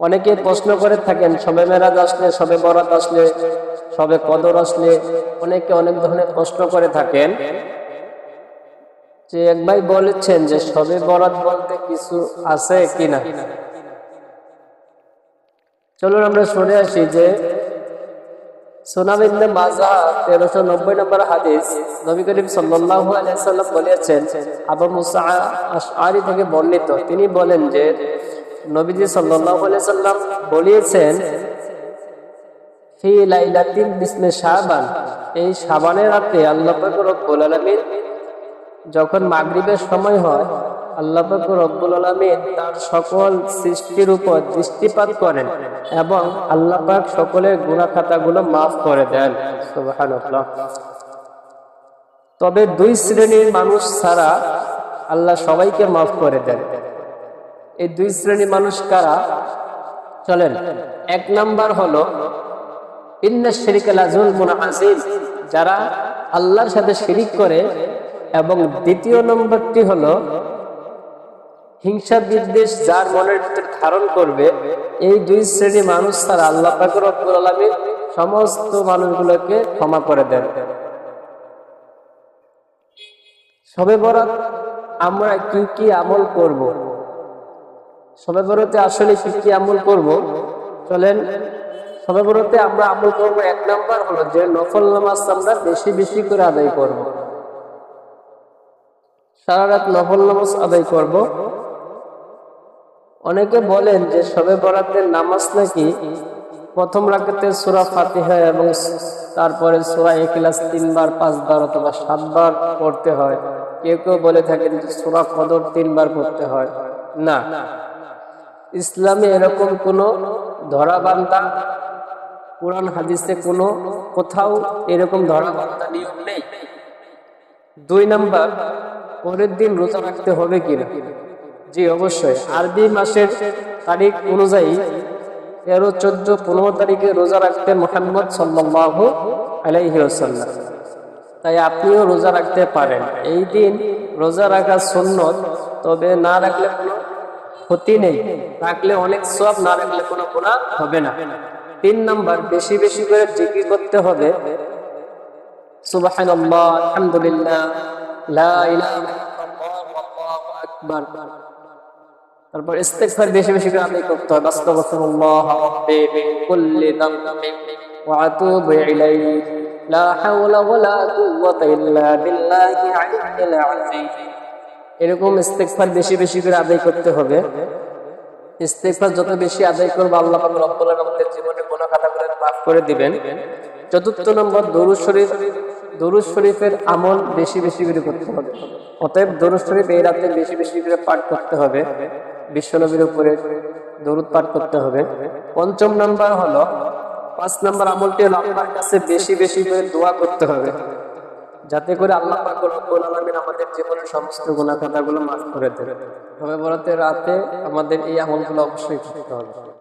অনেকে প্রশ্ন করে থাকেন, সবে মেরাজ আসলে, সবে বরাত আসলে, সবে কদর আসলে? অনেকে অনেক ধরনের প্রশ্ন করে থাকেন যে এক ভাই বলেছেন যে, সবে বরাত বলতে কিছু আছে কিনা? চলুন আমরা শুনে আসি যে, সোনাবিন্দে মাজা তেরোশো নব্বই নম্বর হাদিস নবী করিম সাল্লাল্লাহু আলাইহি সাল্লাম বলেছেন, আবু মুসা আশআরি থেকে বর্ণিত। তিনি বলেন যে নবীজি সাল্লাম শাবান। এই রাতে আল্লাহ আলামিন যখন সময় হয়, আল্লাহ আলামিন তার সকল সৃষ্টির উপর দৃষ্টিপাত করেন এবং আল্লাহ পাক সকলের গুনাহ খাতাগুলো মাফ করে দেন। তবে দুই শ্রেণির মানুষ ছাড়া আল্লাহ সবাইকে মাফ করে দেন। এই দুই শ্রেণির মানুষ কারা? চলেন, এক নাম্বার হলো যারা আল্লাহর সাথে শিরিক করে। এবং দ্বিতীয় নম্বরটি হলো হিংসা বিদ্বেষ যার মনের ভিতরে ধারণ করবে, এই দুই শ্রেণি মানুষ তারা আল্লাহ পাকের রব্বুল আলামিন সমস্ত মানুষগুলোকে ক্ষমা করে দেন। সবে বরাত আমরা কি কি আমল করব? সবে বরাতে আসলে কি কি আমল করব? চলেন সবে বরাতে আমরা আমল করব এক নাম্বার হলো যে নফল নামাজ আমরা বেশি বেশি করে আদায় করব। সারা রাত নফল নামাজ আদায় করব। অনেকে বলেন যে সবে বরাতের নামাজ নাকি প্রথম রাখাতে সুরা ফাতিহা এবং তারপরে সুরা একিলাস তিনবার, পাঁচবার অথবা সাতবার পড়তে হয়। কেউ কেউ বলে থাকেন সুরা কদর তিনবার পড়তে হয়। না। ইসলামে এরকম কোনো ধরাবান্ধা কোরআন হাদিসে কোনো কোথাও এরকম ধরাবান্ধা নিয়ম নেই। দুই নাম্বার, পরের দিন রোজা রাখতে হবে কিনা? জি, অবশ্যই। আরবি মাসের তারিখ অনুযায়ী তেরো, চোদ্দ, পনেরো তারিখে রোজা রাখতে মোহাম্মদ সাল্লাহ আলাইহি ওসাল্লাম তাই আপনিও রোজা রাখতে পারেন। এই দিন রোজা রাখা সুন্নত, তবে না রাখলে কোনো ক্ষতি নেই। রাখলে অনেক সব, না রাখলে কোনো গুণা হবে না। তিন নাম্বার, বেশি বেশি করে জিকির করতে হবে। আলহামদুলিল্লাহ, লা তারপর বেশি বেশি করে করতে হবে। কুল্লি ওয়া ইলাইহি। লা হাওলা ওয়ালা কুওয়াতা ইল্লা আলিয়্যিল আযীম। এরকম ইস্তেগফার বেশি বেশি করে আদায় করতে হবে। ইস্তেগফার যত বেশি আদায় করবে, আল্লাহ আমাদের জীবনে গুনাহ খাতাগুলো মাফ করে দিবেন। চতুর্থ নম্বর, দরুদ শরীফ। দরুদ শরীফের আমল বেশি বেশি করে করতে হবে। অতএব দরুদ শরীফ এই রাতে বেশি বেশি করে পাঠ করতে হবে। বিশ্বনবীর উপরে দরুদ পাঠ করতে হবে। পঞ্চম নাম্বার হলো, পাঁচ নাম্বার আমলটি হলো আল্লাহর কাছে বেশি বেশি করে দোয়া করতে হবে। যাতে করে আল্লাহ রব্বুল আমাদের জীবনের সমস্ত গোনা কথাগুলো মাফ করে দেবে তবে বলতে রাতে আমাদের এই আমলগুলো অবশ্যই করতে হবে।